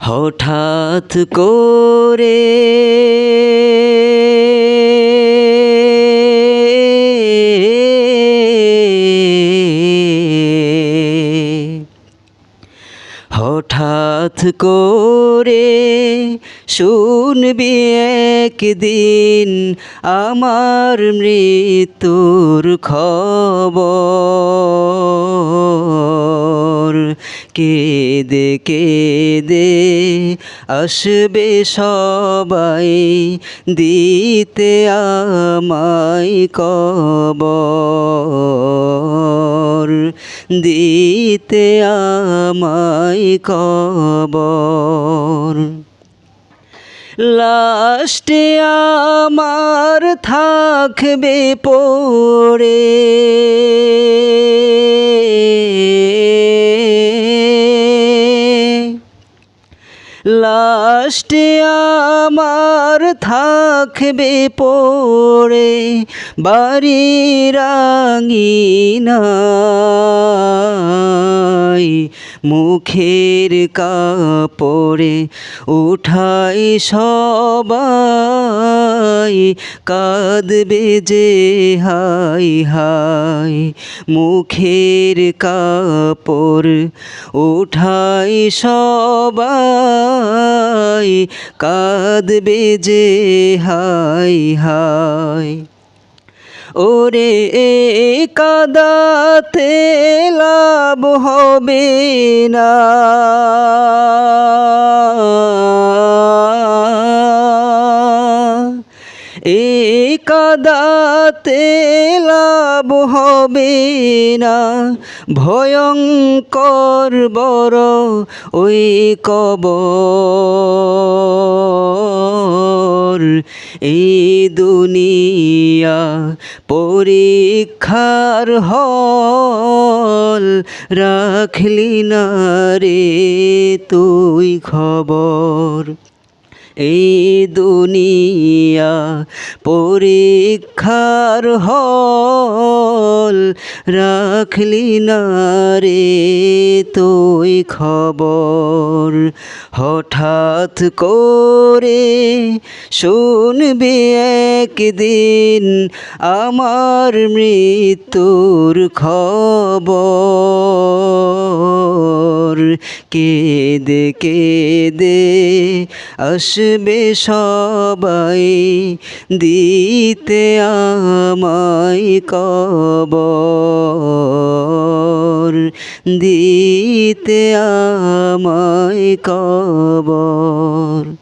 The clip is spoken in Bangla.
হঠাৎ করে হঠাৎ করে শুনবি একদিন আমার মৃত্যুর খবর। কেঁদে কেঁদে আসবে সবাই দিতে আমায় কবর। দিতে আমায় কবর। লাস্টে আমার থাকবে পড়ে। লাস্টে আমার থাকবে পড়ে বাড়ির আঙিনায় মুখের কাপড়ে উঠাই সবাই কাঁদবে যে হাই হাই মুখের কাপড় উঠাই সবাই কাঁদবে যে হাই হাই ওরে কাদাতে লাভ হবে না। এ কাদাতে লাভ হবে না। ভয়ঙ্কর বড় ওই কবর। এই দুনিয়া পরীক্ষার হল রাখলি না রে তুই খবর। এই দুনিয়া পরীক্ষার হল রাখলি না রে তুই খবর। হঠাৎ করে শুনবি একদিন আমার মৃত্যুর খবর। কেঁদে কেঁদে আসবে সবাই দিতে আমায় কবর। দিতে আমায় কবর।